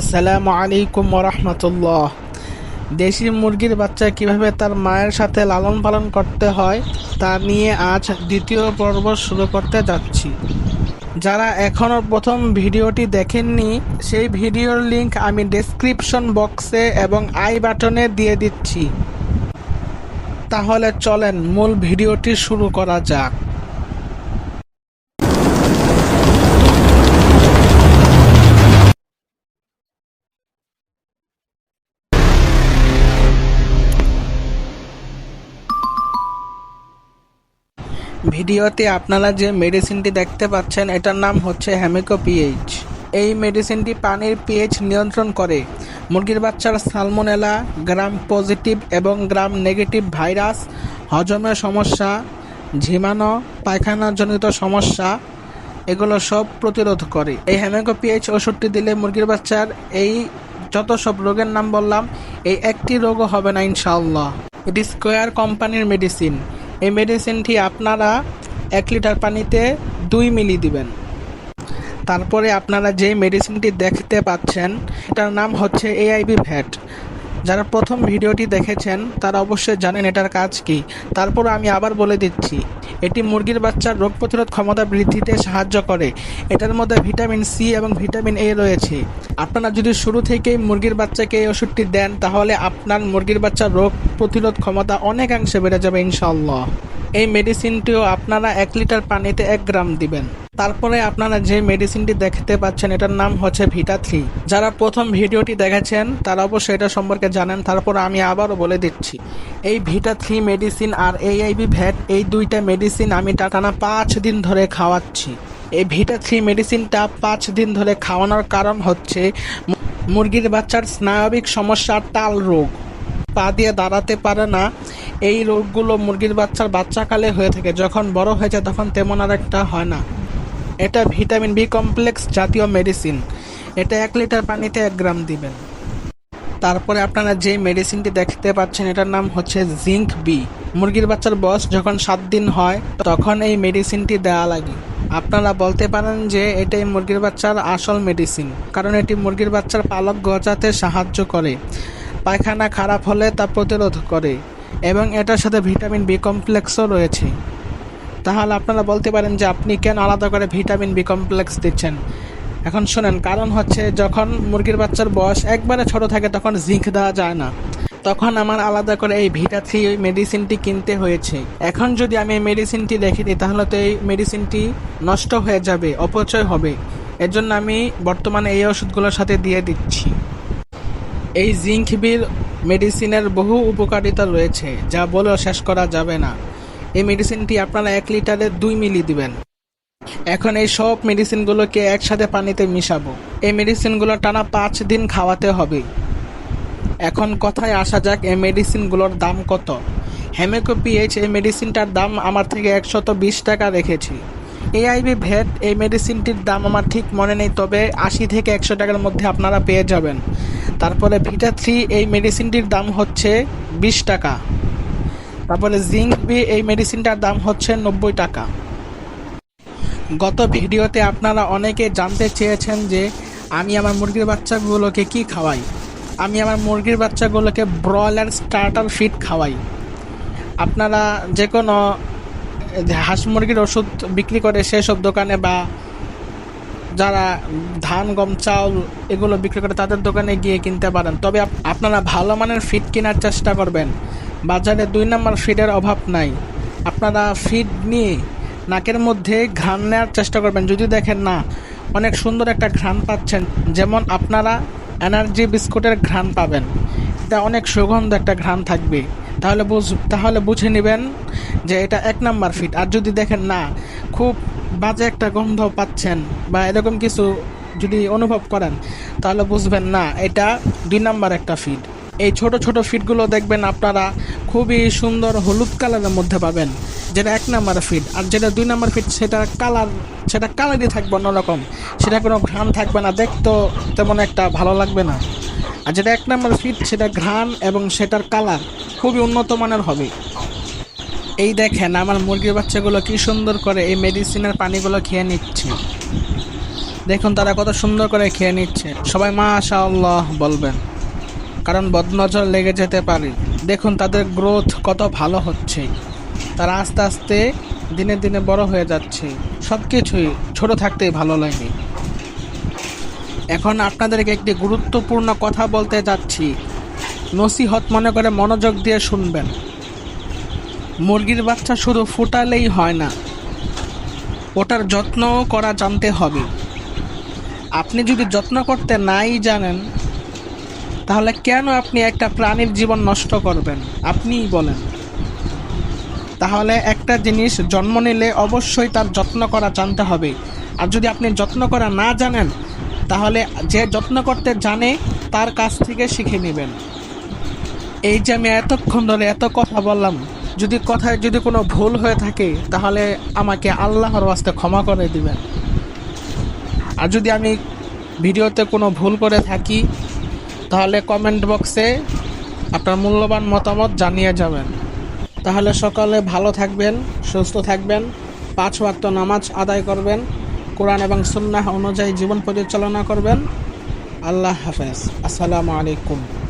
আসসালামু আলাইকুম রহমতুল্লাহ দেশি মুরগির বাচ্চা কীভাবে তার মায়ের সাথে লালন পালন করতে হয়, তা নিয়ে আজ দ্বিতীয় পর্ব শুরু করতে যাচ্ছি। যারা এখনও প্রথম ভিডিওটি দেখেননি, সেই ভিডিওর লিংক আমি ডেসক্রিপশন বক্সে এবং আই বাটনে দিয়ে দিচ্ছি। তাহলে চলেন মূল ভিডিওটি শুরু করা যাক। ভিডিওতে আপনারা যে মেডিসিনটি দেখতে পাচ্ছেন, এটার নাম হচ্ছে হ্যামিকো পিএইচ। এই মেডিসিনটি পানির পিএইচ নিয়ন্ত্রণ করে। মুরগির বাচ্চার সালমোনেলা, গ্রাম পজিটিভ এবং গ্রাম নেগেটিভ ভাইরাস, হজমের সমস্যা, ঝিমানো, পায়খানাজনিত সমস্যা, এগুলো সব প্রতিরোধ করে। এই হ্যামিকো পিএইচ ওষুধটি দিলে মুরগির বাচ্চার এই যত সব রোগের নাম বললাম, এই একটি রোগও হবে না ইনশাআল্লাহ। এটি স্কোয়ার কোম্পানির মেডিসিন। এই মেডিসিনটি আপনারা এক লিটার পানিতে দুই মিলি দিবেন। তারপরে আপনারা যে মেডিসিনটি দেখতে পাচ্ছেন, এটার নাম হচ্ছে এআইবি ভ্যাট যারা প্রথম ভিডিওটি দেখেছেন, তারা অবশ্যই জানেন এটার কাজ কি। তারপর আমি আবার বলে দিচ্ছি এটি মুরগির বাচ্চার রোগ প্রতিরোধ ক্ষমতা বৃদ্ধিতে সাহায্য করে। এটার মধ্যে ভিটামিন সি এবং ভিটামিন এ রয়েছে। আপনারা যদি শুরু থেকেই মুরগির বাচ্চাকে এই ওষুধটি দেন, তাহলে আপনার মুরগির বাচ্চার রোগ প্রতিরোধ ক্ষমতা অনেকাংশে বেড়ে যাবে ইনশাল্লাহ এই মেডিসিনটিও আপনারা এক লিটার পানিতে এক গ্রাম দিবেন। তারপরে আপনারা যে মেডিসিনটি দেখতে পাচ্ছেন, এটার নাম হচ্ছে ভিটা থ্রি যারা প্রথম ভিডিওটি দেখেছেন, তারা অবশ্যই এটা সম্পর্কে জানেন। তারপর আমি আবারও বলে দিচ্ছি, এই ভিটা থ্রি মেডিসিন আর এইআইবি ভ্যাট এই দুইটা মেডিসিন আমি টানা পাঁচ দিন ধরে খাওয়াচ্ছি। এই ভিটা থ্রি মেডিসিনটা পাঁচ দিন ধরে খাওয়ানোর কারণ হচ্ছে মুরগির বাচ্চার স্নায়বিক সমস্যা টাল রোগ। পা দিয়ে দাঁড়াতে পারে না। এই রোগগুলো মুরগির বাচ্চার বাচ্চাকালে হয়ে থাকে। যখন বড় হয়ে যায়, তখন তেমন আর একটা হয় না। এটা ভিটামিন বি কমপ্লেক্স জাতীয় মেডিসিন এটা এক লিটার পানিতে এক গ্রাম দিবেন। তারপরে আপনারা যে মেডিসিনটি দেখতে পাচ্ছেন, এটার নাম হচ্ছে জিঙ্ক বি মুরগির বাচ্চার বয়স যখন সাত দিন হয়, তখন এই মেডিসিনটি দেওয়া লাগে। আপনারা বলতে পারেন যে এটাই মুরগির বাচ্চার আসল মেডিসিন কারণ এটি মুরগির বাচ্চার পালক গজাতে সাহায্য করে, পায়খানা খারাপ হলে তা প্রতিরোধ করে, এবং এটার সাথে ভিটামিন বি কমপ্লেক্সও রয়েছে। তাহলে আপনারা বলতে পারেন যে আপনি কেন আলাদা করে ভিটামিন বি কমপ্লেক্স দিচ্ছেন? এখন শোনেন, কারণ হচ্ছে যখন মুরগির বাচ্চার বয়স একবারে ছোট থাকে তখন জিঙ্ক দেওয়া যায় না। তখন আমার আলাদা করে এই ভিটা থ্রি মেডিসিনটি কিনতে হয়েছে। এখন যদি আমি এই মেডিসিনটি রেখে দিই তাহলে তো এই মেডিসিনটি নষ্ট হয়ে যাবে, অপচয় হবে। এর জন্য আমি বর্তমানে এই ওষুধগুলোর সাথে দিয়ে দিচ্ছি। এই জিঙ্ক বির মেডিসিনের বহু উপকারিতা রয়েছে, যা বলেও শেষ করা যাবে না। এই মেডিসিনটি আপনারা এক লিটারে দুই মিলি দিবেন। এখন এই সব মেডিসিনগুলোকে একসাথে পানিতে মিশাবো। এই মেডিসিনগুলো টানা পাঁচ দিন খাওয়াতে হবে। এখন কথায় আসা যাক, এই মেডিসিনগুলোর দাম কত। হেমেকো পিএইচ এই মেডিসিনটার দাম আমার থেকে একশত বিশ টাকা রেখেছি। এআইবি ভেট এই মেডিসিনটির দাম আমার ঠিক মনে নেই, তবে আশি থেকে একশো টাকার মধ্যে আপনারা পেয়ে যাবেন। তারপরে ভিটা থ্রি এই মেডিসিনটির দাম হচ্ছে বিশ টাকা। তারপরে জিঙ্ক বি এই মেডিসিনটার দাম হচ্ছে নব্বই টাকা। গত ভিডিওতে আপনারা অনেকে জানতে চেয়েছেন যে আমি আমার মুরগির বাচ্চাগুলোকে কি খাওয়াই? আমি আমার মুরগির বাচ্চাগুলোকে ব্রয়লার স্টার্টার ফিড খাওয়াই। আপনারা যে কোনো হাঁস মুরগির ওষুধ বিক্রি করে সেসব দোকানে বা যারা ধান, গম চাউল এগুলো বিক্রি করে তাদের দোকানে গিয়ে কিনতে পারেন। তবে আপনারা ভালো মানের ফিড কেনার চেষ্টা করবেন। বাজারে দুই নম্বর ফিডের অভাব নাই। আপনারা ফিড নিয়ে নাকের মধ্যে ঘ্রাণ নেওয়ার চেষ্টা করবেন। যদি দেখেন না, অনেক সুন্দর একটা ঘ্রাণ পাচ্ছেন, যেমন আপনারা এনার্জি বিস্কুটের ঘ্রাণ পাবেন। এটা অনেক সুগন্ধ একটা ঘ্রাণ থাকবে। তাহলে বুঝ, তাহলে বুঝে নেবেন যে এটা এক নাম্বার ফিট আর যদি দেখেন না, খুব বাজে একটা গন্ধ পাচ্ছেন বা এরকম কিছু যদি অনুভব করেন, তাহলে বুঝবেন না, এটা দুই নাম্বার একটা ফিড এই ছোট ছোট ফিডগুলো দেখবেন আপনারা খুবই সুন্দর হলুদ কালারের মধ্যে পাবেন। যেটা এক নাম্বার ফিড আর যেটা দুই নাম্বার ফিট, সেটা কালার, সেটা কালারই থাকবে অন্যরকম। সেটা কোনো ঘ্রাণ থাকবে না, দেখতেও তেমন একটা ভালো লাগবে না। আর যেটা এক নম্বর ফিট, সেটা ঘ্রাণ এবং সেটার কালার খুবই উন্নত মানের হবে। এই দেখেন আমার মুরগির বাচ্চাগুলো কি সুন্দর করে এই মেডিসিনের পানিগুলো খেয়ে নিচ্ছে। দেখুন তারা কত সুন্দর করে খেয়ে নিচ্ছে। সবাই মা বলবেন। কারণ বদনজর লেগে যেতে পারে। দেখুন তাদের গ্রোথ কত ভালো হচ্ছে। তারা আস্তে আস্তে দিনে দিনে বড় হয়ে যাচ্ছে। সব কিছুই ছোট থাকতেই ভালো লাগে। এখন আপনাদেরকে একটি গুরুত্বপূর্ণ কথা বলতে যাচ্ছি। নসিহত মনে করে মনোযোগ দিয়ে শুনবেন। মুরগির বাচ্চা শুধু ফুটালেই হয় না, ওটার যত্নও করা জানতে হবে। আপনি যদি যত্ন করতে নাই জানেন তাহলে কেন আপনি একটা প্রাণীর জীবন নষ্ট করবেন? আপনিই বলেন। তাহলে একটা জিনিস জন্ম নিলে অবশ্যই তার যত্ন করা জানতে হবে। আর যদি আপনি যত্ন করা না জানেন, তাহলে যে যত্ন করতে জানে, তার কাছ থেকে শিখে নেবেন। এই যে আমি এতক্ষণ ধরে এত কথা বললাম, যদি কথায় যদি কোনো ভুল হয়ে থাকে, তাহলে আমাকে আল্লাহর ওয়াস্তে ক্ষমা করে দিবেন। আর যদি আমি ভিডিওতে কোনো ভুল করে থাকি তাহলে কমেন্ট বক্সে আপনার মূল্যবান মতামত জানিয়ে যাবেন। তাহলে সকালে ভালো থাকবেন, সুস্থ থাকবেন, পাঁচ ওয়াক্ত নামাজ আদায় করবেন, কোরআন এবং সুন্নাহ অনুযায়ী জীবন পরিচালনা করবেন। আল্লাহ হাফেজ। আসসালামু আলাইকুম।